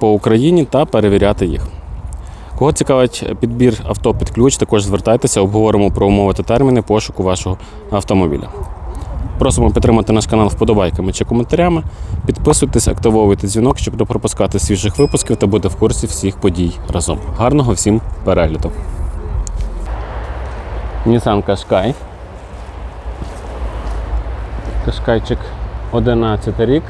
по Україні та перевіряти їх. Кого цікавить підбір авто під ключ, також звертайтеся, обговоримо про умови та терміни пошуку вашого автомобіля. Просимо підтримати наш канал вподобайками чи коментарями. Підписуйтесь, активовуйте дзвінок, щоб не пропускати свіжих випусків та бути в курсі всіх подій разом. Гарного всім перегляду! Nissan Qashqai. Кашкайчик 11 рік,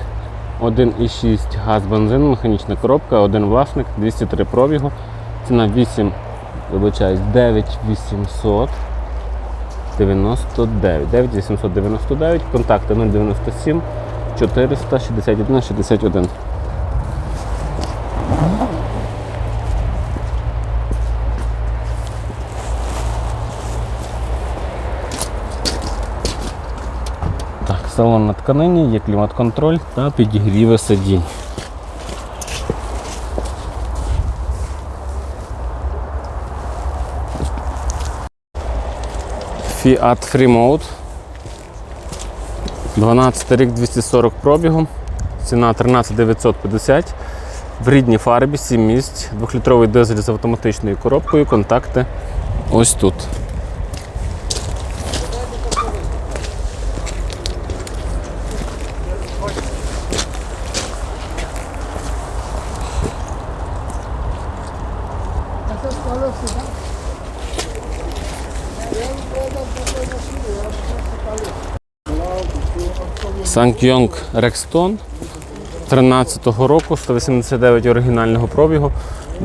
1,6 газ бензин, механічна коробка, один власник, 203 пробігу. Ціна 8, вибачаюсь, 9800. 99, 9899, контакти 097 461 61. Так, салон на тканині, є клімат-контроль та підігріви сидінь. Fiat Freemode. 12 рік 240 пробігу. Ціна 13950. В рідній фарбі 7 місць. 2-літровий дизель з автоматичною коробкою. Контакти ось тут. Санкйонг Рекстон 13-го року, 189 оригінального пробігу,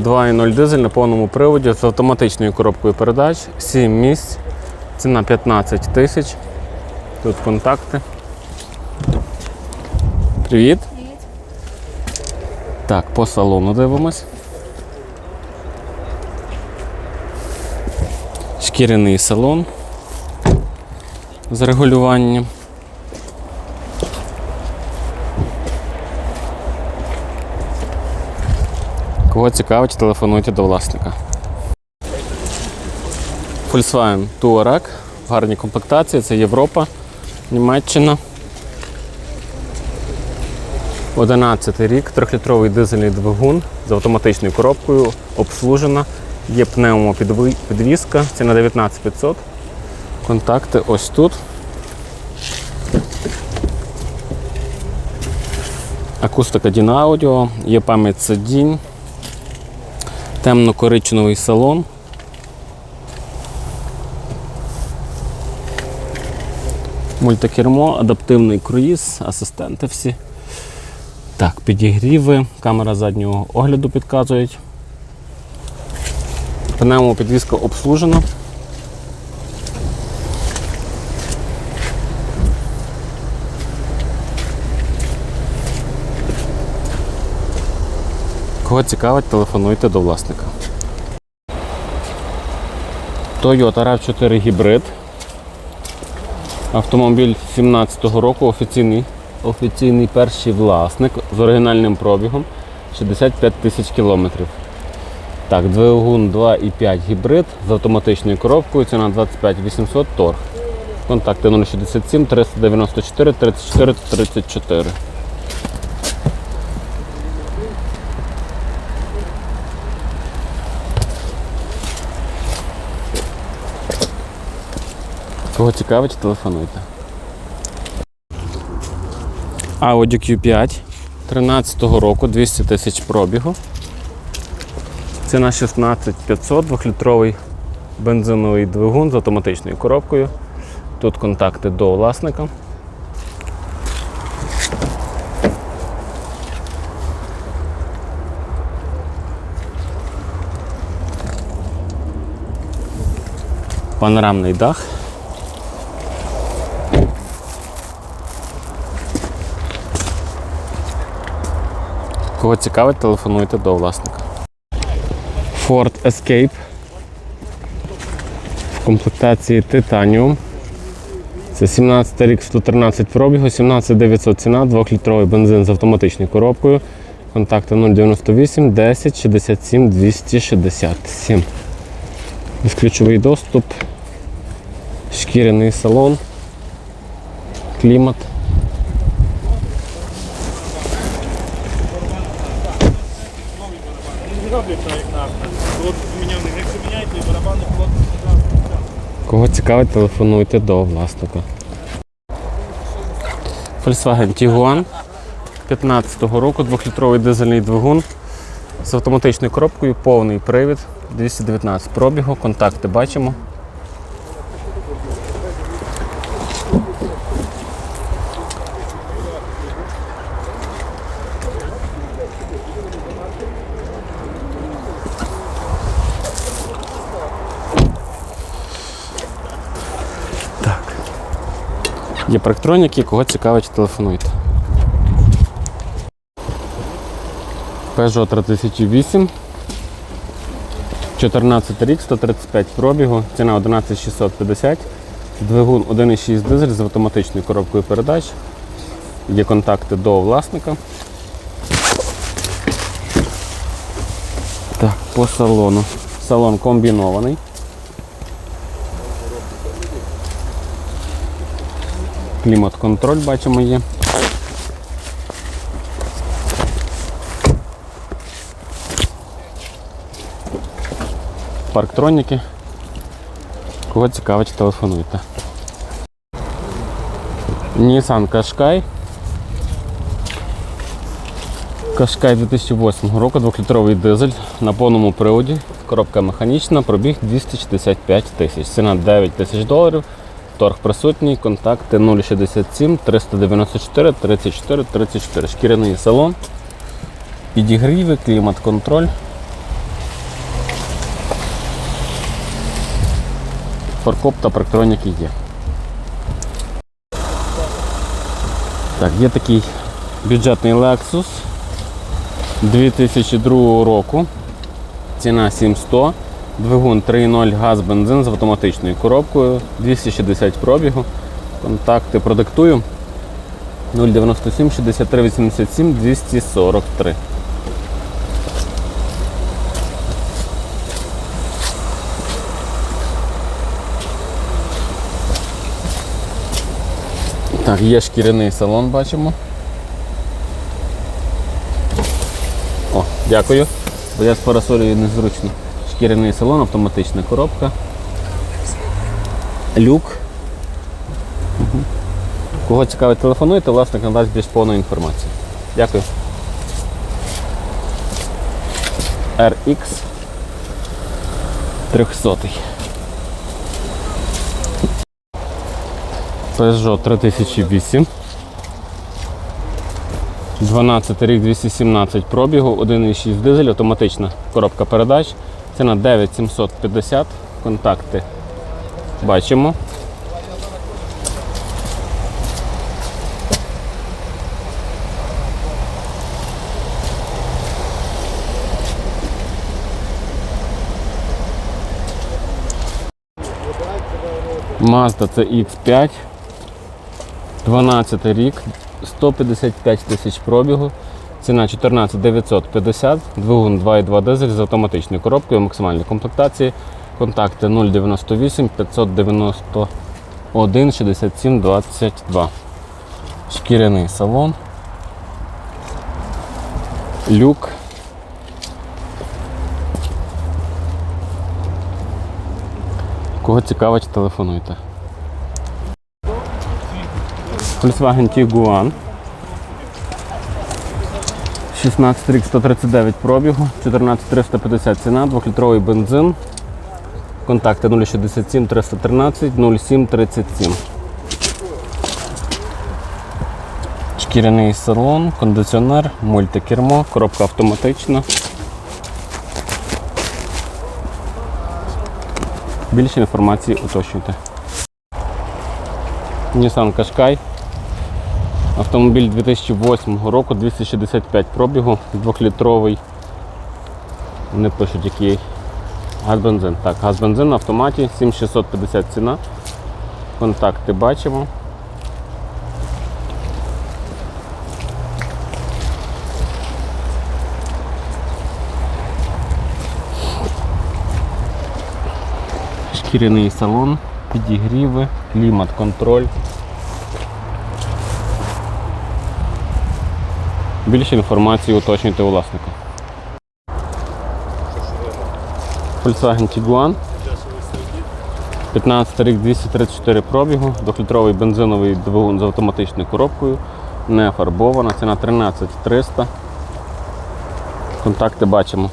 2.0 дизель на повному приводі з автоматичною коробкою передач, 7 місць, ціна 15 тисяч. Тут контакти. Привіт. Так, по салону дивимось. Шкіряний салон з регулюванням. Кого цікавить, телефонуйте до власника. Volkswagen Touareg в гарній комплектації, це Європа, Німеччина. 11 рік, 3-літровий дизельний двигун з автоматичною коробкою, обслужена. Є пневмопідвізка, ціна 19500. Контакти ось тут. Акустика Дінаудіо, є пам'ять сидінь, темно-коричневий салон. Мультикермо, адаптивний круїз, асистенти всі. Так, підігріви, камера заднього огляду підказують. Пневмопідвізка обслужена. Кого цікавить, телефонуйте до власника. Toyota RAV4 гібрид. Автомобіль 17-го року, офіційний, офіційний перший власник з оригінальним пробігом 65 тисяч кілометрів. Так, двигун 2,5 гібрид з автоматичною коробкою, ціна 25 800 торг. Контакти 067 394 34 34. Кого цікавить, телефонуйте. Audi Q5 13-го року 200 тисяч пробігу. Ціна 16500, 2-літровий бензиновий двигун з автоматичною коробкою. Тут контакти до власника. Панорамний дах. Кого цікавить, телефонуйте до власника. Ford Escape в комплектації Titanium. Це 17 рік 113 пробігу, 17900 ціна, 2-літровий бензин з автоматичною коробкою. Контакти 098 10 67 267. Безключовий доступ, шкіряний салон, клімат. Кого цікавить, телефонуйте до власника. Volkswagen Tiguan 15-го року, 2-літровий дизельний двигун з автоматичною коробкою, повний привід, 219 пробігу, контакти бачимо. Є парктроніки, кого цікавить, телефонуйте. Peugeot 3008. 14 рік, 135 пробігу, ціна 11650. Двигун 1,6 дизель з автоматичною коробкою передач. Є контакти до власника. Так, по салону. Салон комбінований. Клімат-контроль бачимо є. Парктроніки. Кого цікавить, телефонуйте. Nissan Qashqai. Qashqai 2008 року, 2-літровий дизель на повному приводі. Коробка механічна, пробіг 265 тисяч. Ціна 9 тисяч доларів. Торг присутній, контакти 067 394 34 34. Шкіряний салон, підігріви, клімат-контроль. Фаркоп та парктроніки є. Так, є такий бюджетний Lexus 2002 року. Ціна 7100. Двигун 3.0 газ бензин з автоматичною коробкою, 260 пробігу. Контакти продиктую 097 63 87 243. Так, є шкіряний салон, бачимо. О, дякую. Бо я з парасолею незручно. Шкіряний салон, автоматична коробка. Люк. Мгм. Кого цікавить, телефонуйте, власник надасть більш повну інформацію. Дякую. RX 300. Peugeot 3008. 12 рік 217 пробігу, 1,6 дизель, автоматична коробка передач. Ціна 9750. Контакти бачимо. Mazda CX5. 12 рік, 155 тисяч пробігу. Ціна 14 950, двигун 2,2 дизель з автоматичною коробкою, максимальної комплектації. Контакти 098 591 67 22. Шкіряний салон. Люк. Кого цікавить, телефонуйте. Volkswagen Tiguan. 16 рік 139 пробігу, 14350 ціна, 2-літровий бензин. Контакти 067 313 07 37. Шкіряний салон, кондиціонер, мультикермо, коробка автоматична. Більше інформації уточнюйте. Nissan Qashqai. Автомобіль 2008 року, 265 пробігу, 2-літровий. Не пишуть який Газ-бензин. Так, газ-бензин на автоматі 7650 ціна. Контакти бачимо. Шкіряний салон, підігріви, клімат-контроль. Більше інформації уточнюйте у власника. Volkswagen Tiguan. 15 рік 234 пробігу, 2-літровий бензиновий двигун з автоматичною коробкою, не фарбована, ціна 13 300. Контакти бачимо.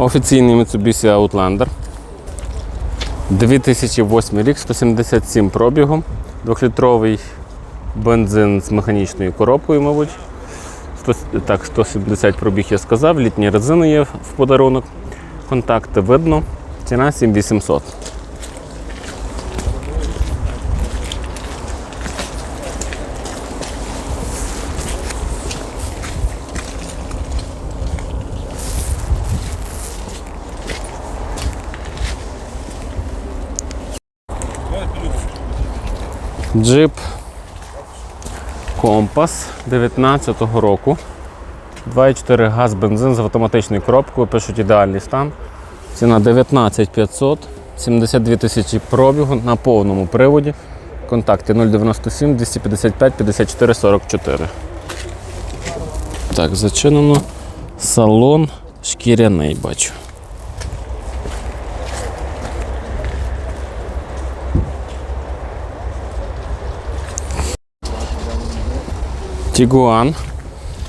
Офіційний Mitsubishi Outlander. 2008 рік, 177 пробігом, 2-літровий бензин з механічною коробкою, мабуть. 100, так, 170 пробіг я сказав, літні резини є в подарунок. Контакти видно. Ціна 7800. Джип Компас 19-го року. 2,4 газ бензин з автоматичною коробкою. Пишуть ідеальний стан. Ціна 19500, 72 тисячі пробігу на повному приводі. Контакти 097 255 54 44. Так, зачинено. Салон шкіряний бачу. Тігуан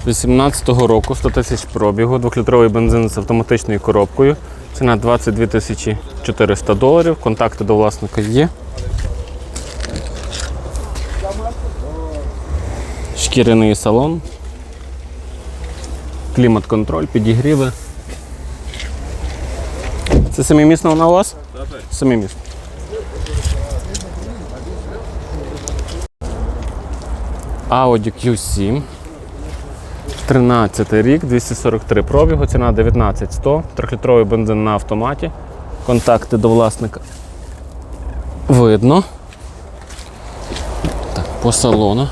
18-го року, 100 тисяч пробігу, 2-літровий бензин з автоматичною коробкою. Ціна 22 тисячі 400 доларів. Контакти до власника є. Шкіряний салон. Клімат-контроль, підігріви. Це семимісна вона у вас? Так, так. Audi Q7. 13 рік, 243 пробігу, ціна 19100, 3-літровий бензин на автоматі. Контакти до власника видно. Так, по салону.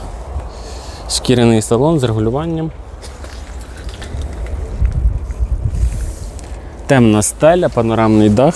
Шкіряний салон з регулюванням. Темна стеля, панорамний дах.